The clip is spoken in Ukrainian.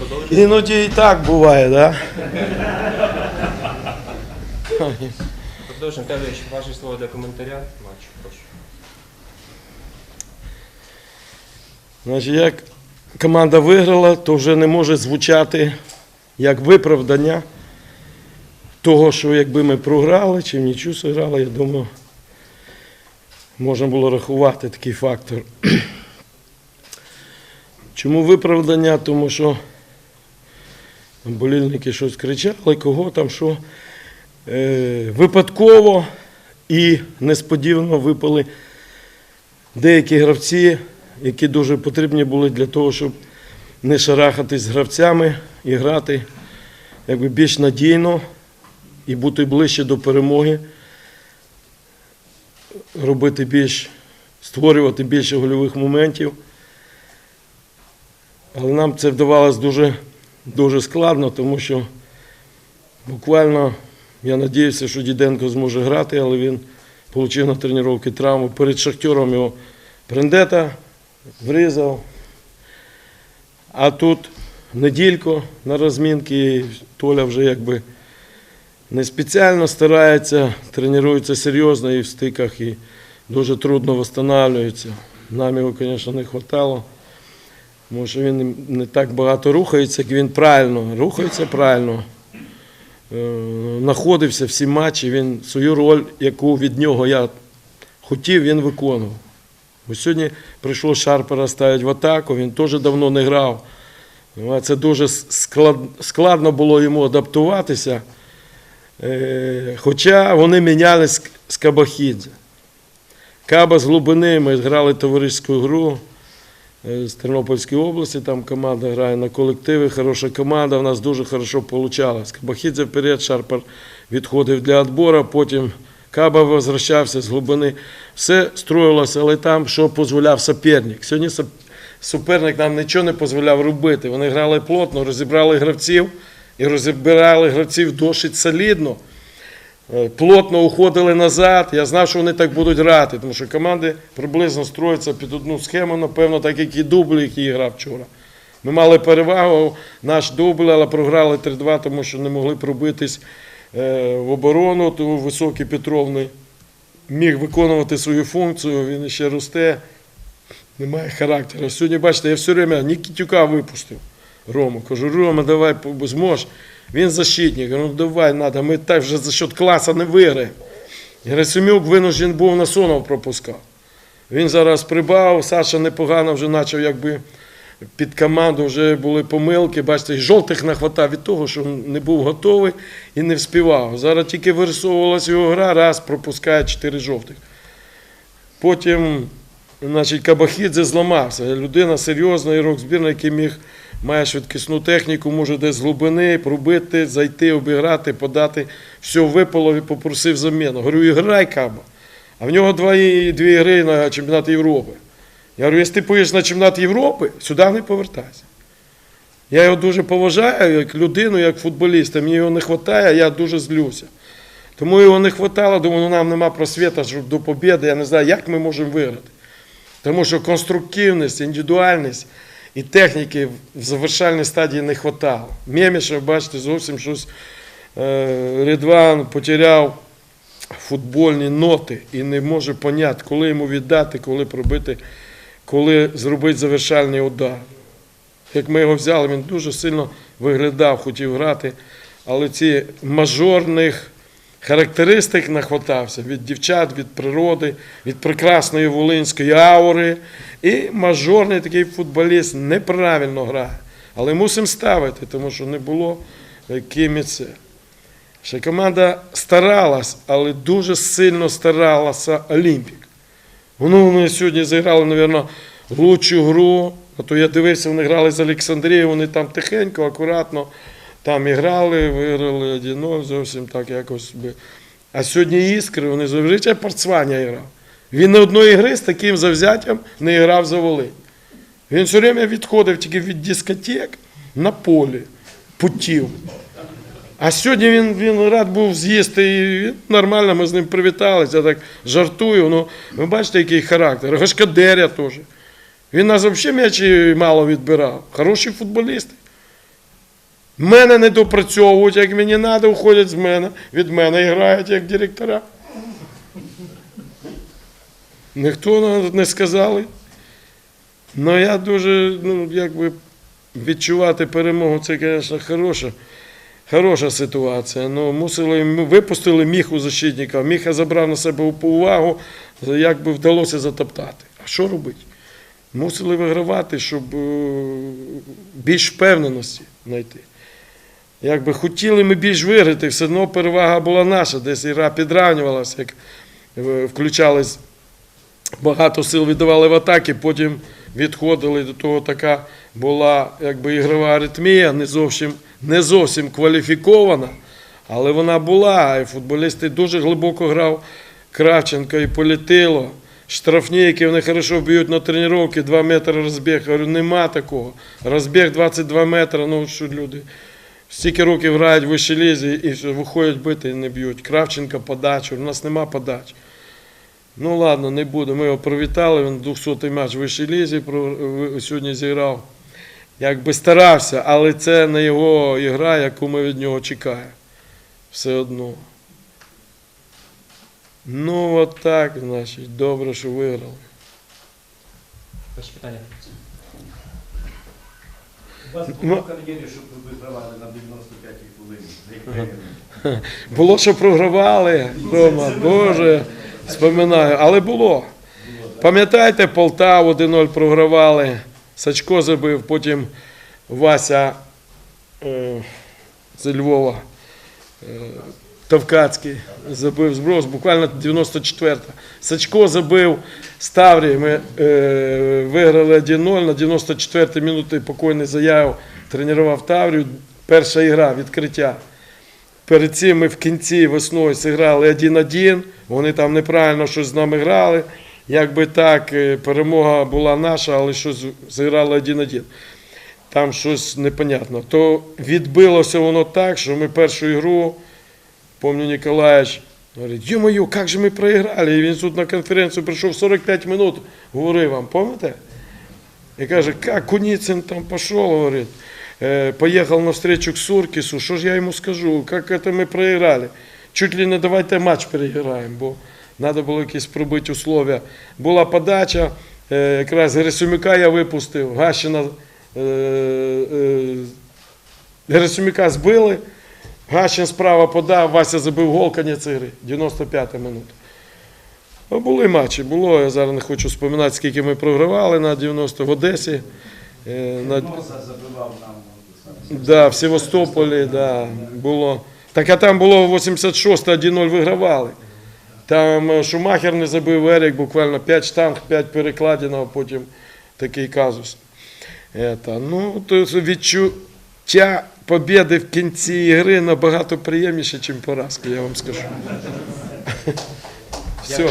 Продовжуємо. Іноді і так буває, так? Продовжуємо. Таврич, ваше слово для коментаря. Матч, прошу. Значить, як команда виграла, то вже не може звучати як виправдання того, що якби ми програли чи в нічу зіграли, я думаю, можна було рахувати такий фактор. Чому виправдання? Тому що болільники щось кричали, кого там що. Е, випадково і несподівано випали деякі гравці, які дуже потрібні були для того, щоб не шарахатись з гравцями і грати якби більш надійно і бути ближче до перемоги, робити більш, створювати більше гольових моментів. Але нам це вдавалося дуже, дуже складно, тому що буквально я надіявся, що Діденко зможе грати, але він отримав на тренування травму. Перед шахтером його Брендета врізав. А тут неділько на розмінки, Толя вже якби не спеціально старається, тренується серйозно і в стиках, і дуже трудно встановлюється. Нам його, звісно, не вистачало. Тому що він не так багато рухається, як він правильно рухається правильно. Е, Знаходився всі матчі, він свою роль, яку від нього я хотів, він виконував. Бо сьогодні прийшло Шарпера ставити в атаку, він теж давно не грав. Ну, Це дуже складно було йому адаптуватися. Е, Хоча вони міняли з, Кабахідзе. Каба з глибини, ми грали товариську гру з Тернопільської області, там команда грає на колективи, хороша команда, в нас дуже хорошо вийшло. Кабахідзе вперед, Шарпер відходив для відбору, потім Каба возвращався з глибини. Все строїлося, але там що дозволяв суперник. Сьогодні суперник нам нічого не дозволяв робити. Вони грали плотно, розібрали гравців і розібрали гравців досить солідно. Е, Плотно уходили назад. Я знав, що вони так будуть грати, тому що команди приблизно строяться під одну схему, напевно, так як і дубль, який грав вчора. Ми мали перевагу, наш дубль, але програли 3-2, тому що не могли пробитись е, в оборону, тому високий Петровний міг виконувати свою функцію, він ще росте, немає характеру. Сьогодні, бачите, я все время Нікітюка випустив. Рому. Кажу, Рома, давай зможеш. Він защитник. Ну давай, надо, ми так вже за счет класу не виграємо. Герасимюк винужден був на Сонов пропускав. Він зараз прибав, Саша непогано вже почав якби під команду, вже були помилки. Бачите, і жовтих нахватав від того, що не був готовий і не вспівав. Зараз тільки вирисовувалася його гра, раз пропускає 4 жовтих. Потім, значить, Кабахідзе зламався. Людина серйозна, ігрок збірна, який міг, має швидкісну техніку, може десь з глибини пробити, зайти, обіграти, подати. Все випало і попросив заміну. Говорю, і грай Каба. А в нього два, дві гри на чемпіонат Європи. Я говорю, якщо ти поїдеш на чемпіонат Європи, сюди не повертайся. Я його дуже поважаю як людину, як футболіста. Мені його не вистачає, я дуже злюся. Тому його не вистачало, думаю, ну нам нема просвіта до побіди. Я не знаю, як ми можемо виграти. Тому що конструктивність, індивідуальність і техніки в завершальній стадії не вистачало. Мєміша, бачите, зовсім щось е, Рідван потеряв футбольні ноти і не може поняти, коли йому віддати, коли пробити, коли зробити завершальний удар. Як ми його взяли, він дуже сильно виглядав, хотів грати, але ці мажорних характеристик нахватався від дівчат, від природи, від прекрасної волинської аури. І мажорний такий футболіст неправильно грає. Але мусимо ставити, тому що не було ким і це. Ще команда старалась, але дуже сильно старалася Олімпік. Воно вони сьогодні зіграли, мабуть, лучшу гру. А то я дивився, вони грали з Олександрією, вони там тихенько, акуратно там і грали, виграли 1-0, зовсім так якось би. А сьогодні іскри, вони завжди Парцваня грав. Він не одної гри з таким завзяттям не грав за Волинь. Він все время відходив тільки від дискотек на полі, путів. А сьогодні він, він рад був з'їсти і нормально, ми з ним привіталися, я так жартую. Ну, ви бачите, який характер. Гашкадеря теж. Він нас взагалі м'ячі мало відбирав. Хороші футболісти. Мене не допрацьовують, як мені треба, уходять з мене, від мене і грають як директора. Ніхто не сказали. Ну я дуже, ну, якби відчувати перемогу, це, звісно, хороша, хороша ситуація. Ну, мусили, випустили міху защитника, міха забрав на себе увагу, як би вдалося затоптати. А що робити? Мусили вигравати, щоб е, більш впевненості знайти. Якби хотіли ми більш виграти, все одно перевага була наша, десь гра підравнювалася, як е, включались багато сил віддавали в атаки, потім відходили до того, така була якби ігрова аритмія, не зовсім, не зовсім кваліфікована, але вона була. І футболісти дуже глибоко грав Кравченко і політило. Штрафні, які вони хорошо б'ють на тренування, 2 метри розбіг. Я Говорю, нема такого. Розбіг 22 метри, ну що люди. Стільки років грають в вищій і виходять бити і не б'ють. Кравченко подачу, у нас нема подач. Ну ладно, не буду. Ми його привітали. Він 200-й матч в вищій лізі сьогодні зіграв. Якби старався, але це не його ігра, яку ми від нього чекаємо. Все одно. Ну, от так, значить, добре, що виграли. Ваші питання. Вас Ну- була кар'єрі, щоб ви вигравали на 95-й хвилині. Було, що програвали, вдома, Боже, споминаю, але було. Пам'ятаєте, Полтаву 1-0 програвали, Сачко забив, потім Вася е, з Львова, е, Товкацький забив зброс, буквально 94-та. Сачко забив Ставрій, ми е, виграли 1-0, на 94-й минуті покойний заяв тренував Таврію. Перша ігра, відкриття. Перед цим ми в кінці весною зіграли 1-1, вони там неправильно щось з нами грали. Якби так, е, перемога була наша, але щось зіграли 1-1. Там щось непонятно. То відбилося воно так, що ми першу ігру, помню, Ніколаєвич говорить, ё-моё, як же ми проіграли? І він тут на конференцію прийшов 45 минут, говорив вам, пам'ятаєте? И каже, как Куницын там пошел, говорит, э, поехал навстречу к Суркису, что же я ему скажу, как это мы проиграли? Чуть ли не давайте матч переіграємо, бо треба було якісь пробити условия. Була подача, е, якраз Герасимюка я випустив, Гащина, е, е, Герасимюка збили, Гащин справа подав, Вася забив гол, конець ігри, 95 минута. Ну, були матчі, було. Я зараз не хочу споминати, скільки ми програвали на 90 в Одесі. е, На, да, в Севастополі, да, було. Так а там було 86 1-0 вигравали. Там е, Шумахер не забив Ерік, буквально 5 штанг, 5 перекладин, а потім такий казус. Это, ну, то відчуття побіди в кінці ігри набагато приємніше, ніж поразка, я вам скажу. Все.